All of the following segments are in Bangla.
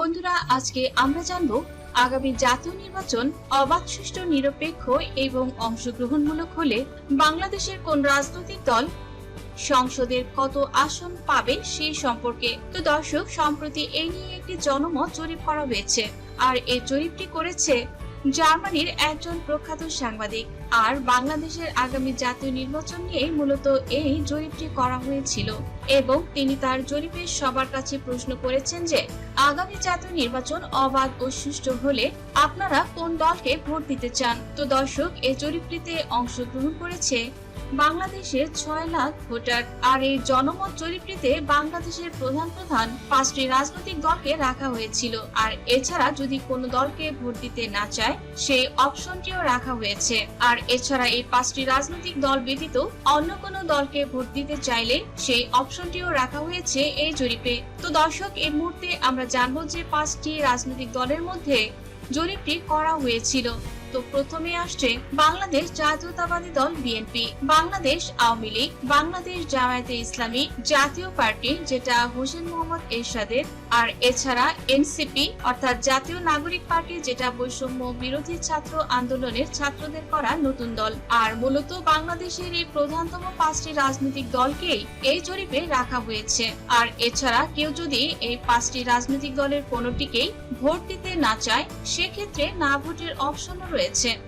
বন্ধুরা, আজকে আমরা জানব আগামী জাতীয় নির্বাচন অবাধ, সুষ্ঠু, নিরপেক্ষ এবং অংশগ্রহণমূলক হলে বাংলাদেশের কোন রাজনৈতিক দল সংসদের কত আসন পাবে সেই সম্পর্কে। তো দর্শক, সম্প্রতি এই নিয়ে একটি জনমত জরিপ করা হয়েছে। আর এই জরিপটি করেছে জার্মানির একজন প্রখ্যাত সাংবাদিক। আর বাংলাদেশের আগামী জাতীয় নির্বাচন নিয়ে মূলত এই জরিপটি করা হয়েছিল। এবং তিনি তার জরিপে সবার কাছে প্রশ্ন করেছেন যে, আগামী জাতীয় নির্বাচন অবাধ ও সুষ্ঠু হলে আপনারা কোন দলকে ভোট দিতে চান? তো দর্শক এই জরিপটিতে অংশগ্রহণ করেছে বাংলাদেশের ছয় লাখ ভোটার। আর এই জনমত জরিপটিতে বাংলাদেশের প্রধান প্রধান পাঁচটি রাজনৈতিক দলকে রাখা হয়েছিল। আর এছাড়া যদি কোনো দলকে ভোট দিতে না চায়, সেই অপশনটিও রাখা হয়েছে। আর এছাড়া এই পাঁচটি রাজনৈতিক দল ব্যতীত অন্য কোনো দলকে ভোট দিতে চাইলে সেই অপশনটিও রাখা হয়েছে এই জরিপে। তো দর্শক, এই মুহূর্তে আমরা জানব যে পাঁচটি রাজনৈতিক দলের মধ্যে জরিপটি করা হয়েছিল। তো প্রথমে আসছে Bangladesh Jatiyatabadi Dal BNP. Bangladesh Awami League, Bangladesh Jamaat Islami Jatiya Party, যেটা হোসেন মোহাম্মদ এরশাদের, আর এছাড়া এনসিপি, অর্থাৎ জাতীয় নাগরিক পার্টি, যেটা বৈষম্য বিরোধী ছাত্র আন্দোলনের ছাত্রদের করা নতুন দল। আর মূলত বাংলাদেশের এই প্রধানতম পাঁচটি রাজনৈতিক দলকেই এই জরিপে রাখা হয়েছে। আর এছাড়া কেউ যদি এই পাঁচটি রাজনৈতিক দলের কোনোটিকেই ভোট দিতে না চায়, সেক্ষেত্রে না ভোটের অপশনও রয়েছে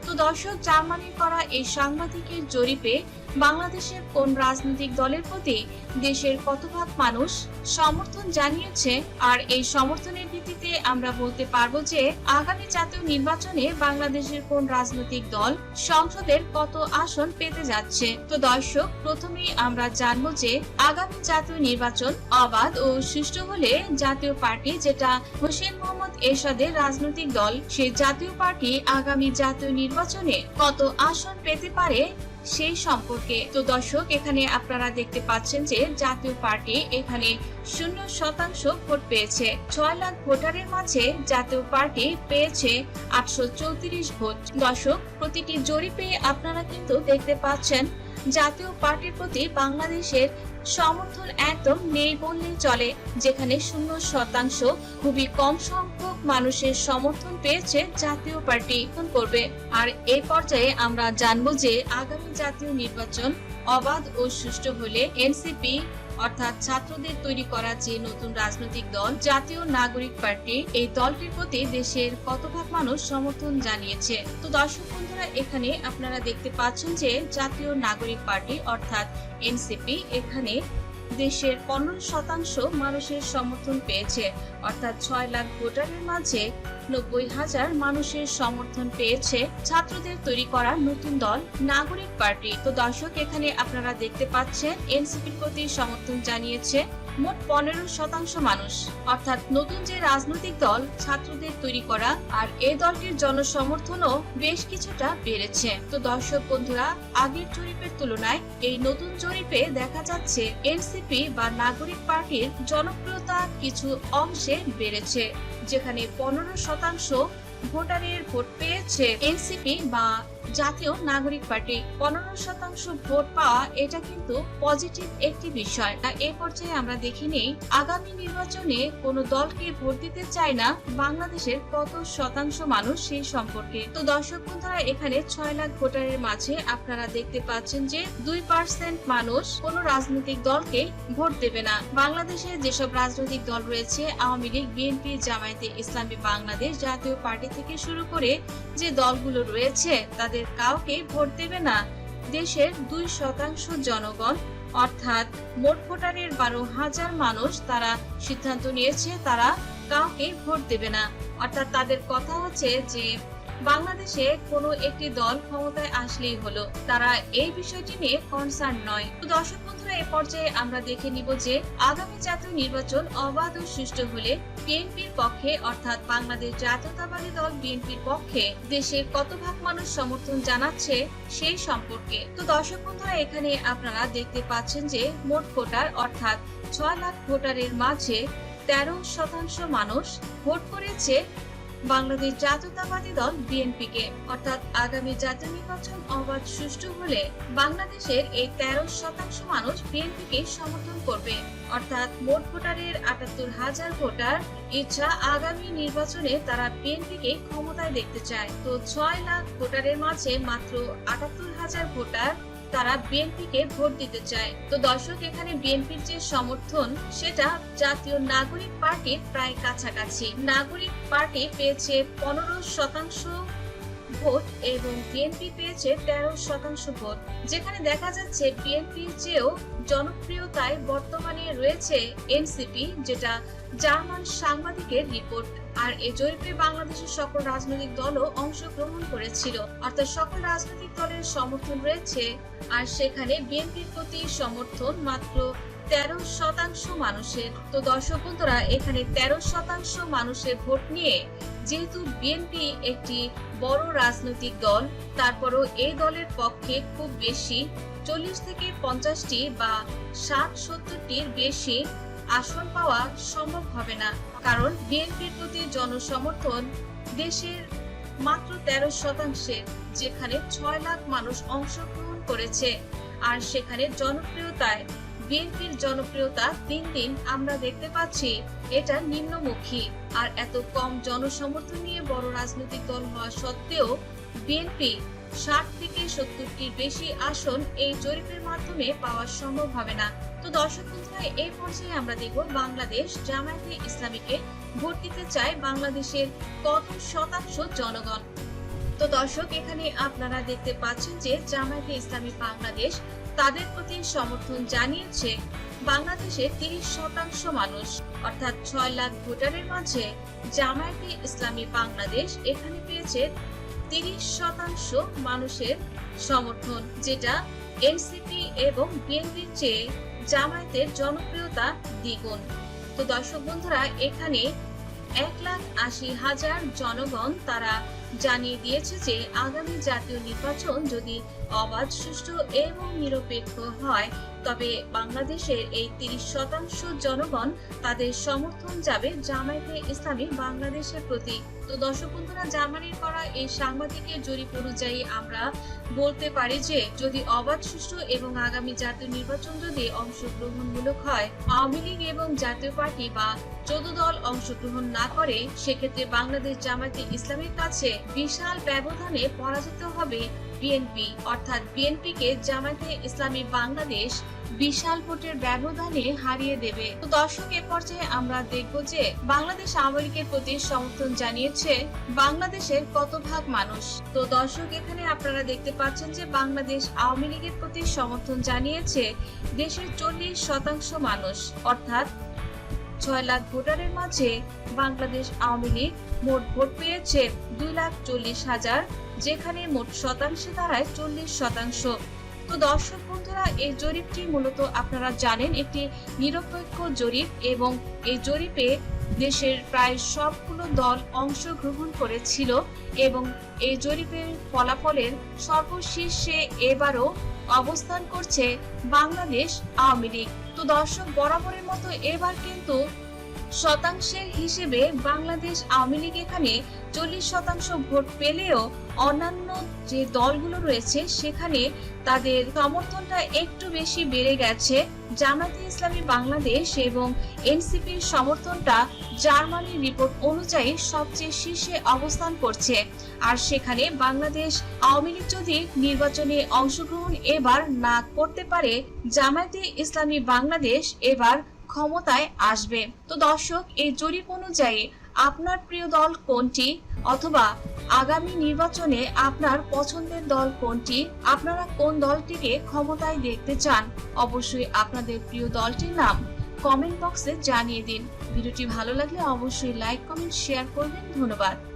তো দর্শক জার্মানির করা এই সাংবাদিকের জরিপে বাংলাদেশের কোন রাজনৈতিক দলের প্রতি দেশের কতভাগ মানুষ সমর্থন জানিয়েছে? আর এই সমর্থনের ভিত্তিতে আমরা বলতে পারব যে, আগামী জাতীয় নির্বাচনে বাংলাদেশের কোন রাজনৈতিক দল সংসদের কত আসন পেতে যাচ্ছে? তো দর্শক, প্রথমেই আমরা জানব যে, আগামী জাতীয় নির্বাচন অবাধ ও সুষ্ঠু হলে জাতীয় পার্টি যেটা হোসেন মোহাম্মদ এরশাদের রাজনৈতিক দল, সেই জাতীয় পার্টি আগামী জাতীয় নির্বাচনে কত আসন পেতে পারে সেই সম্পর্কে। তো দর্শক, এখানে আপনারা দেখতে পাচ্ছেন যে জাতীয় পার্টি এখানে শূন্য শতাংশ ভোট পেয়েছে। ছয় লাখ ভোটারের মাঝে জাতীয় পার্টি পেয়েছে আটশো চৌত্রিশ ভোট। দর্শক, প্রতিটি জরিপে আপনারা কিন্তু দেখতে পাচ্ছেন, জাতীয় পার্টির প্রতি বাংলাদেশের সমর্থন একদম নেই বললেই চলে, যেখানে শূন্য শতাংশ খুবই কম সংখ্যক মানুষের সমর্থন পেয়েছে জাতীয় পার্টি করবে। আর এই পর্যায়ে আমরা জানব যে আগামী জাতীয় নির্বাচন অবাধ ও সুষ্ঠু হলে এনসিপি, অর্থাৎ ছাত্রদের তৈরি করা যে নতুন রাজনৈতিক দল, জাতীয় নাগরিক পার্টি, এই দলটির প্রতি দেশের কত ভাগ মানুষ সমর্থন জানিয়েছে। তো দর্শক বন্ধুরা, এখানে আপনারা দেখতে পাচ্ছেন যে জাতীয় নাগরিক পার্টি, অর্থাৎ এনসিপি, এখানে দেশের পনেরো শতাংশ মানুষের সমর্থন পেয়েছে। অর্থাৎ ছয় লাখ ভোটারের মাঝে নব্বই হাজার মানুষের সমর্থন পেয়েছে ছাত্রদের তৈরি করা নতুন দল, নাগরিক পার্টি। তো দর্শক, এখানে আপনারা দেখতে পাচ্ছেন, এনসিপির প্রতি সমর্থন জানিয়েছে মোট পনেরো শতাংশ মানুষ। অর্থাৎ নতুন যে রাজনৈতিক দল ছাত্রদের তৈরি করা আর এ দলটির জনসমর্থনও বেশ কিছুটা বেড়েছে। তো দর্শক বন্ধুরা, আগের জরিপের তুলনায় এই নতুন জরিপে দেখা যাচ্ছে এনসিপি বা নাগরিক পার্টির জনপ্রিয়তা কিছু অংশে বেড়েছে। যেখানে পনেরো শতাংশ ভোটারের ভোট পেয়েছে এনসিপি বা জাতীয় নাগরিক পার্টি। পনেরো শতাংশ ভোট পাওয়া এটা কিন্তু পজিটিভ একটি বিষয়। আর এ পর্যায়ে আমরা দেখে নেই, আগামী নির্বাচনে কোন দলকে ভোট দিতে চায় না বাংলাদেশের কত শতাংশ মানুষ সেই সম্পর্কে। তো দর্শক বন্ধুরা, এখানে ছয় লাখ ভোটারের মাঝে আপনারা দেখতে পাচ্ছেন যে দুই পার্সেন্ট মানুষ কোন রাজনৈতিক দলকে ভোট দেবে না। বাংলাদেশে যেসব রাজনৈতিক দল রয়েছে, আওয়ামী লীগ, বিএনপি, জামায়াতে ইসলামী বাংলাদেশ জাতীয় পার্টি থেকে শুরু করে যে দলগুলো রয়েছে, তাদের কাউকে ভোট দেবে না। দেশের দুই শতাংশ জনগণ, অর্থাৎ মোট ভোটারের বারো হাজার মানুষ তারা সিদ্ধান্ত নিয়েছে তারা কাউকে ভোট দেবে না। অর্থাৎ তাদের কথা হচ্ছে যে, বাংলাদেশে কোনো একটি দল ক্ষমতায় আসলেই হলো। তারা এই বিষয়টি নিয়ে কনসার্ন নয়। দর্শক এ পর্যায়ে আমরা দেখে নিব যে আগামী জাতীয় নির্বাচন অবাধ ও সুষ্ঠু হলে বিএনপির পক্ষে, অর্থাৎ বাংলাদেশ জাতীয়তাবাদী দল বিএনপির পক্ষে দেশের কত ভাগ মানুষ সমর্থন জানাচ্ছে সেই সম্পর্কে। তো দর্শক বন্ধুরা, এখানে আপনারা দেখতে পাচ্ছেন যে মোট ভোটার, অর্থাৎ ছয় লাখ ভোটারের মাঝে তেরো শতাংশ মানুষ ভোট করেছে বাংলাদেশ জাতীয়তাবাদী দল বিএনপিকে। অর্থাৎ আগামী জাতীয় নির্বাচন অবাধ সুষ্ঠু হলে বাংলাদেশের এই তেরো শতাংশ মানুষ বিএনপিকে সমর্থন করবে। অর্থাৎ মোট ভোটারের আটাত্তর হাজার ভোটার। ইচ্ছা আগামী নির্বাচনে তারা বিএনপিকে ক্ষমতায় দেখতে চায়। তো ছয় লাখ ভোটারের মাঝে মাত্র আটাত্তর হাজার ভোটার তারা বিএনপিকে ভোট দিতে চায়। তো দর্শক, এখানে বিএনপির যে সমর্থন, সেটা জাতীয় নাগরিক পার্টির প্রায় কাছাকাছি। নাগরিক পার্টি পেয়েছে পনেরো শতাংশ ভোট এবং বিএনপি পেয়েছে তেরো শতাংশ ভোট, যেখানে দেখা যাচ্ছে বিএনপির চেয়েও জনপ্রিয়তায় বর্তমানে রয়েছে এনসিপি, যেটা জার্মান সাংবাদিকের রিপোর্ট। আর এই জরিপে বাংলাদেশের সকল রাজনৈতিক দলও অংশগ্রহণ করেছিল, অর্থাৎ সকল রাজনৈতিক দলের সমর্থন রয়েছে। আর সেখানে বিএনপির প্রতি সমর্থন মাত্র তেরো শতাংশ মানুষের। তো দর্শক বন্ধুরা, এখানে তেরো শতাংশ মানুষের ভোট নিয়ে যেহেতু বিএনপি একটি বড় রাজনৈতিক দল, তারপরও এই দলের পক্ষে খুব বেশি, চল্লিশ থেকে পঞ্চাশটি বা ষাট সত্তরটির বেশি আসন পাওয়া সম্ভব হবে না। কারণ বিএনপির প্রতি জনসমর্থন দেশের মাত্র তেরো শতাংশের যেখানে ছয় লাখ মানুষ অংশগ্রহণ করেছে। আর সেখানে জনপ্রিয়তায় বিএনপির জনপ্রিয়তা দিন দিন আমরা দেখতে পাচ্ছি। এটা নিম্নমুখী। আর এত কম জনসমর্থন নিয়ে বড় রাজনৈতিক দল হওয়া সত্ত্বেও বিএনপি ষাট থেকে সত্তরটির বেশি আসন এই জরিপের মাধ্যমে পাওয়া সম্ভব হবে না। তো দর্শক বন্ধুরা, এই পর্যায়ে আমরা দেখব বাংলাদেশ জামায়াতে ইসলামীকে ভোট দিতে চায় বাংলাদেশের কত শতাংশ জনগণ। তো দর্শক, এখানে আপনারা দেখতে পাচ্ছেন যে জামায়াতে ইসলামী বাংলাদেশ তাদের প্রতি সমর্থন জানিয়েছে বাংলাদেশের তিরিশ শতাংশ মানুষ। অর্থাৎ ছয় লাখ ভোটারের মাঝে জামায়াতে ইসলামী বাংলাদেশ এখানে পেয়েছে তিরিশ শতাংশ মানুষের সমর্থন, যেটা এনসিপি এবং বিএনপির চেয়ে জামায়াতের জনপ্রিয়তা দ্বিগুণ। তো দর্শক বন্ধুরা, এখানে এক লাখ আশি হাজার জনগণ তারা জানিয়ে দিয়েছে যে আগামী জাতীয় নির্বাচন যদি অবাধ, সুষ্ঠু এবং নিরপেক্ষ হয়, তবে বাংলাদেশের এই তিরিশ শতাংশ জনগণ তাদের সমর্থন যাবে জামায়াতে ইসলামী বাংলাদেশের প্রতি। তো দর্শক বন্ধুরা, জার্মানির করা এই সাংবাদিকের জরিপ অনুযায়ী আমরা বলতে পারি যে, যদি অবাধ, সুষ্ঠু এবং আগামী জাতীয় নির্বাচন যদি অংশগ্রহণমূলক হয়, আওয়ামী লীগ এবং জাতীয় পার্টি বা চোদ্দ দল অংশগ্রহণ না করে, সেক্ষেত্রে বাংলাদেশ জামায়াতে ইসলামের কাছে বিশাল ব্যবধানে পরাজিত হবে বিএনপি অর্থাৎ বিএনপিকে জামায়াতে ইসলামী বাংলাদেশ বিশাল ভোটের ব্যবধানে হারিয়ে দেবে। তো দর্শক, এ পর্যায়ে আমরা দেখব যে বাংলাদেশ আওয়ামী লীগের প্রতি সমর্থন জানিয়েছে বাংলাদেশের কত ভাগ মানুষ। তো দর্শক, এখানে আপনারা দেখতে পাচ্ছেন যে বাংলাদেশ আওয়ামী লীগের প্রতি সমর্থন জানিয়েছে দেশের চল্লিশ শতাংশ মানুষ, অর্থাৎ ছয় লাখ ভোটারের মাঝে বাংলাদেশ আওয়ামী লীগ মোট ভোট পেয়েছে দুই লাখ চল্লিশ হাজার, যেখানে মোট শতাংশে দাঁড়ায় চল্লিশ শতাংশ। তো দর্শক বন্ধুরা, এই জরিপটি মূলত আপনারা জানেন, একটি নিরপেক্ষ জরিপ এবং এই জরিপে দেশের প্রায় সবগুলো দল অংশগ্রহণ করেছিল এবং এই জরিপের ফলাফলের সর্বশীর্ষে এবারও অবস্থান করছে বাংলাদেশ আওয়ামী লীগ। তো দর্শক, বরাবরের মতো এবার কিন্তু শতাংশের হিসেবে বাংলাদেশ আওয়ামী লীগ এখানে চল্লিশ শতাংশ ভোট পেলেও অন্যান্য যে দলগুলো রয়েছে, সেখানে তাদের সমর্থনটা একটু বেশি বেড়ে গেছে। জামাতে ইসলামী বাংলাদেশ এবং এনসিপির সমর্থনটা জার্মানির রিপোর্ট অনুযায়ী সবচেয়ে শীর্ষে অবস্থান করছে। আর সেখানে বাংলাদেশ আওয়ামী লীগ যদি নির্বাচনে অংশগ্রহণ এবার না করতে পারে, জামায়াতে ইসলামী বাংলাদেশ এবার ক্ষমতায় আসবে। তো দর্শক, এই জরিপ অনুযায়ী আপনার প্রিয় দল কোনটি? অথবা আগামী নির্বাচনে আপনার পছন্দের দল কোনটি? আপনারা কোন দলটিকে ক্ষমতায় দেখতে চান? অবশ্যই আপনাদের প্রিয় দলটির নাম কমেন্ট বক্সে জানিয়ে দিন। ভিডিওটি ভালো লাগলে অবশ্যই লাইক, কমেন্ট, শেয়ার করবেন। ধন্যবাদ।